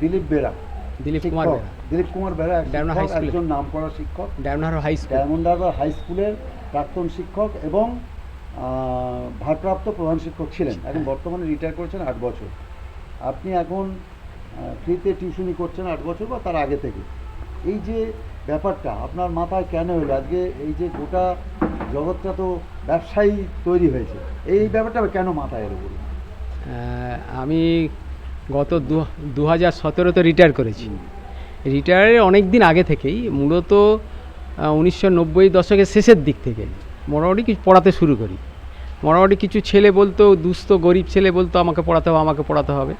দিলীপ বেরা। দিলীপ কুমার। দিলীপ কুমার শিক্ষক, একজন নাম করা শিক্ষক। Diamond high school. হাই স্কুলের প্রাক্তন শিক্ষক এবং ভারপ্রাপ্ত প্রধান শিক্ষক ছিলেন। এখন। বর্তমানে রিটায়ার করেছেন আট বছর। আপনি এখন ফ্রিতে টিউশনি করছেন আট বছর বা তার আগে থেকে। এই যে ব্যাপারটা আপনার মাথায় কেন হলো আজকে এই যে গোটা জগৎটা তো ব্যবসায়ী তৈরি হয়েছে। এই ব্যাপারটা কেন মাথায় এলো? আমি গত দু হাজার সতেরোতে রিটায়ার করেছি। রিটায়ারের অনেক দিন আগে থেকেই মূলত উনিশশো নব্বই দশকের শেষের দিক থেকে মোটামুটি কিছু পড়াতে শুরু করি। মোটামুটি কিছু ছেলে বলতো দুস্থ গরিব ছেলে বলতো আমাকে পড়াতে হবে আমাকে পড়াতে হবে।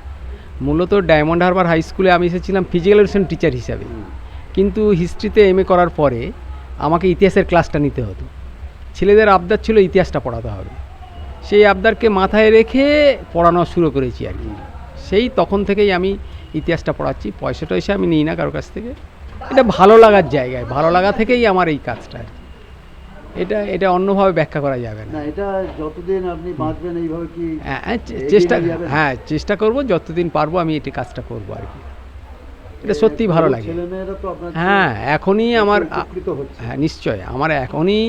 মূলত ডায়মন্ড হারবার হাই স্কুলে আমি এসেছিলাম ফিজিক্যাল এডুকেশন টিচার হিসাবে। কিন্তু হিস্ট্রিতে এম করার পরে আমাকে ইতিহাসের ক্লাসটা নিতে হতো। ছেলেদের আবদার ছিল ইতিহাসটা পড়াতে হবে। সেই আবদারকে মাথায় রেখে পড়ানো শুরু করেছি আর কি। সেই তখন থেকেই আমি ইতিহাসটা পড়াচ্ছি পয়সা টয়সা আমি নিই না কারোর কাছ থেকে। এটা ভালো লাগার জায়গায় ভালো লাগা থেকেই আমার এই কাজটা আর কি। এটা এটা অন্যভাবে ব্যাখ্যা করা যাবে না। এটা যতদিন আপনি বাঁচবেন এইভাবে কি হ্যাঁ, হ্যাঁ, চেষ্টা হ্যাঁ চেষ্টা করব যতদিন পারব আমি এটি কাজটা করব আর কি। এটা সত্যি ভালো লাগে। হ্যাঁ এখনই আমার হ্যাঁ নিশ্চয় আমার এখনই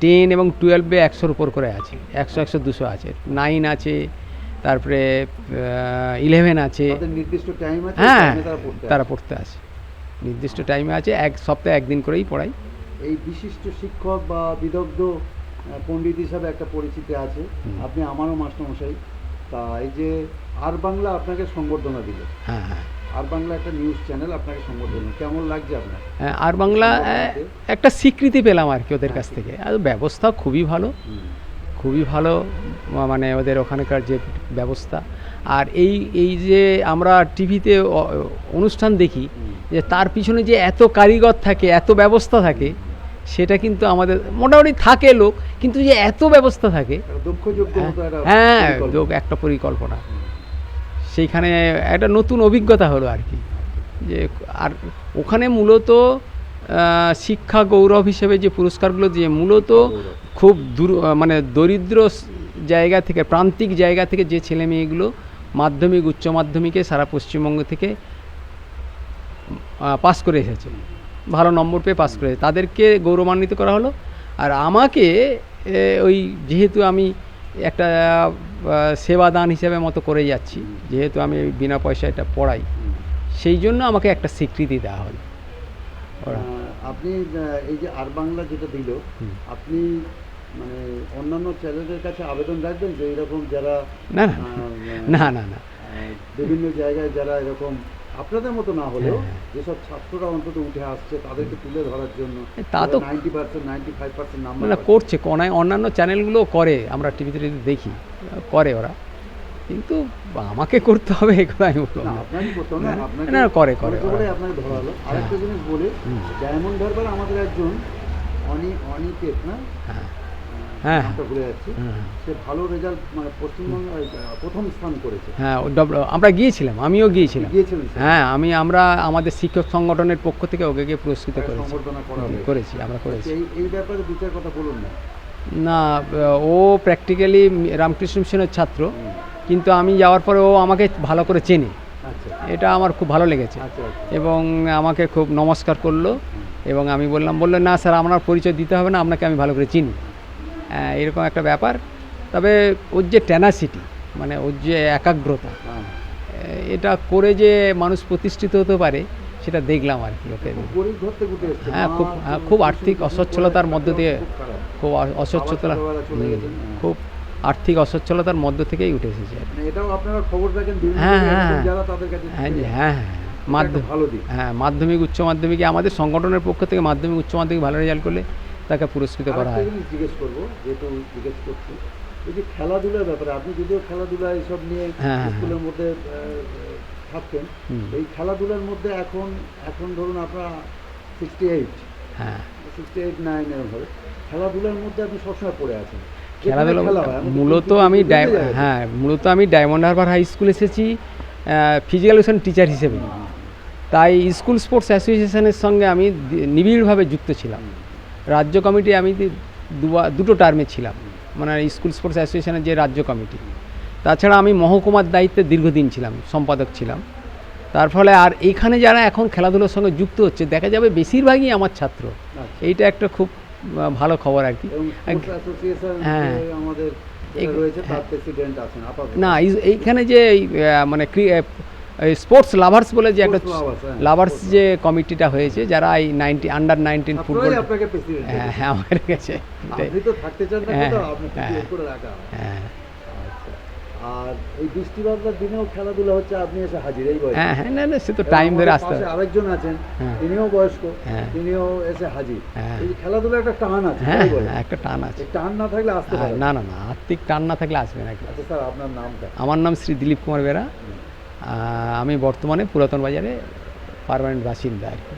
টেন এবং টুয়েলভে একশোর উপর করে আছে একশো একশো দুশো আছে নাইন আছে তারপরে ইলেভেন আছে। তাদের নির্দিষ্ট টাইম হ্যাঁ তারা পড়তে তারা আসে। নির্দিষ্ট টাইমে আছে এক সপ্তাহে একদিন করেই পড়াই। এই বিশিষ্ট শিক্ষক বা বিদগ্ধ পণ্ডিত হিসাবে একটা পরিচিতি আছে। আপনি আমারও মাস্টারমশাই। তা এই যে আর বাংলা আপনাকে সংবর্ধনা দিল। হ্যাঁ হ্যাঁ। আর বাংলা একটা নিউজ চ্যানেল আপনাকে সংবর্ধনা কেমন লাগছে আপনার? হ্যাঁ, আর বাংলা একটা স্বীকৃতি পেলাম আর কি ওদের কাছ থেকে। আর ব্যবস্থা খুবই ভালো। খুবই ভালো মানে ওদের ওখানকার যে ব্যবস্থা। আর এই এই যে আমরা টিভিতে অনুষ্ঠান দেখি যে তার পিছনে যে এত কারিগর থাকে এত ব্যবস্থা থাকে সেটা কিন্তু আমাদের মোটামুটি থাকে লোক কিন্তু যে এত ব্যবস্থা থাকে হ্যাঁ লোক একটা পরিকল্পনা। সেইখানে একটা নতুন অভিজ্ঞতা হলো আর কি। যে আর ওখানে মূলত শিক্ষা গৌরব হিসেবে যে পুরস্কারগুলো দিয়ে মূলত খুব দূর মানে দরিদ্র জায়গা থেকে প্রান্তিক জায়গা থেকে যে ছেলে মেয়েগুলো মাধ্যমিক উচ্চ মাধ্যমিকে সারা পশ্চিমবঙ্গ থেকে পাস করে এসেছে। ভালো নম্বর পেয়ে পাস করে। তাদেরকে গৌরবান্বিত করা হলো। আর আমাকে ওই যেহেতু আমি একটা আহ, সেবাদান হিসেবে মতো করে যাচ্ছি যেহেতু আমি বিনা পয়সা এটা পড়াই সেই জন্য আমাকে একটা স্বীকৃতি দেওয়া হলো। আপনি এই যে আর বাংলা যেটা দিল আপনি মানে অন্যান্য চ্যানেলের কাছে আবেদন রাখবেন যে এরকম যারা না না না না বিভিন্ন জায়গায় যারা এরকম আপনাদের মতো না হলেও হ্যাঁ। যেসব ছাত্ররা অন্তত উঠে আসছে তাদেরকে তুলে ধরার জন্য তা তো- ninety percent ninety five percent number না করছে কোনায় অন্যান্য চ্যানেলগুলো করে আমরা টিভিতে দেখি করে ওরা। কিন্তু আমাকে করতে হবে এগুলো আমি বলব না না, করে, করে, আপনাকে ধরা হলো। আরেকটা জিনিস বলে। ডায়মন্ড হারবার আমাদের একজন অনি অনিকেত না? হ্যাঁ। হ্যাঁ। ভুলে যাচ্ছি। সে ভালো রেজাল্ট মানে পশ্চিমবঙ্গ প্রথম স্থান করেছে। হ্যাঁ আমরা গিয়েছিলাম আমিও গিয়েছিলাম। হ্যাঁ আমি আমরা আমাদের শিক্ষক সংগঠনের পক্ষ থেকে ওকে গিয়ে পুরস্কৃত করেছি। করেছি আমরা করেছি। এই এই ব্যাপারে দু চার কথা বলুন না। না ও প্র্যাকটিক্যালি রামকৃষ্ণ মিশনের ছাত্র। কিন্তু আমি যাওয়ার পরে ও আমাকে ভালো করে চেনে আচ্ছা এটা আমার খুব ভালো লেগেছে আচ্ছা আচ্ছা এবং আমাকে খুব নমস্কার করল এবং আমি বললাম বলল না স্যার আপনার পরিচয় দিতে হবে না আপনাকে আমি ভালো করে চিনি হ্যাঁ, এরকম একটা ব্যাপার তবে ওর যে ট্যানাসিটি মানে ওর যে একাগ্রতা হ্যাঁ। এটা করে যে মানুষ প্রতিষ্ঠিত হতে পারে সেটা দেখলাম আর কি ওকে। হ্যাঁ, খুব- হ্যাঁ, খুব আর্থিক অসচ্ছলতার মধ্য দিয়ে খুব খারাপ। খুব অ- অসচ্ছলতা ছোটবেলা চলে হুম, গেছেন, হ্যাঁ। খুব আর্থিক অসচ্ছলতার মধ্য থেকেই উঠে এসেছে। মানে এটাও আপনারা খবর বিভিন্ন হ্যাঁ হ্যাঁ হ্যাঁ। হ্যাঁ হ্যাঁ এটা মাধ্যম হ্যাঁ মাধ্যমিক উচ্চ মাধ্যমিকে আমাদের সংগঠনের পক্ষ থেকে মাধ্যমিক উচ্চ মাধ্যমিক ভালো রেজাল্ট করলে তাকে পুরস্কৃত করা হয়। জিজ্ঞেস করব যেহেতু জিজ্ঞেস করছি এই যে খেলাধুলার ব্যাপারে আপনি যদিও খেলাধুলা এইসব নিয়ে হ্যাঁ, হ্যাঁ, স্কুলের মধ্যে থাকতেন এই খেলাধুলার মধ্যে এখন এখন ধরুন আপনার সিক্সটি এইট হ্যাঁ। সিক্সটি এইট নাইন এরকম। খেলাধুলার মধ্যে আপনি সবসময় পড়ে আছেন। খেলাধুলা মূলত আমি ডায়- হ্যাঁ মূলত আমি ডায়মন্ড হারবার হাই স্কুল এসেছি ফিজিক্যাল এডুকেশন টিচার হিসেবে। তাই স্কুল স্পোর্টস অ্যাসোসিয়েশনের সঙ্গে আমি নিবিড়ভাবে যুক্ত ছিলাম। রাজ্য কমিটি আমি দুটো টার্মে ছিলাম মানে স্কুল স্পোর্টস অ্যাসোসিয়েশনের যে রাজ্য কমিটি। তাছাড়া আমি মহকুমার দায়িত্বে দীর্ঘদিন ছিলাম সম্পাদক ছিলাম। তার ফলে আর এইখানে যারা এখন খেলাধুলোর সঙ্গে যুক্ত হচ্ছে দেখা যাবে বেশিরভাগই আমার ছাত্র। আচ্ছা। এইটা একটা খুব ভালো খবর আর কি। হ্যাঁ। হ্যাঁ। না এই- এইখানে যে মানে স্পোর্টস লাভার্স বলে যে একটা lovers, হ্যাঁ, লাভার্স যে কমিটিটা হয়েছে যারা এই নাইনটি আন্ডার নাইনটিন ফুটবল হ্যাঁ হ্যাঁ আমার কাছে। হ্যাঁ হ্যাঁ, হ্যাঁ। বিয়ে করে রাখা হয়। হ্যাঁ আচ্ছা আর এই বৃষ্টি বাদলার দিনেও খেলাধুলা হচ্ছে আপনি এসে হাজির এই বয়সে। হ্যাঁ হ্যাঁ না না সে তো টাইম ধরে আসতে হবে। আরেকজন আছেন হ্যাঁ। তিনিও বয়স্ক হ্যাঁ। তিনিও এসে হাজির। হ্যাঁ। এই খেলাধুলা একটা টান আছে হ্যাঁ একটা টান আছে। টান না থাকলে আসতে পারে না। না না আর্থিক টান না থাকলে আসবে না। আচ্ছা স্যার আপনার নামটা আমার নাম শ্রী দিলীপ কুমার বেরা। আমি বর্তমানে পুরাতন বাজারে পারমানেন্ট বাসিন্দা আর কি।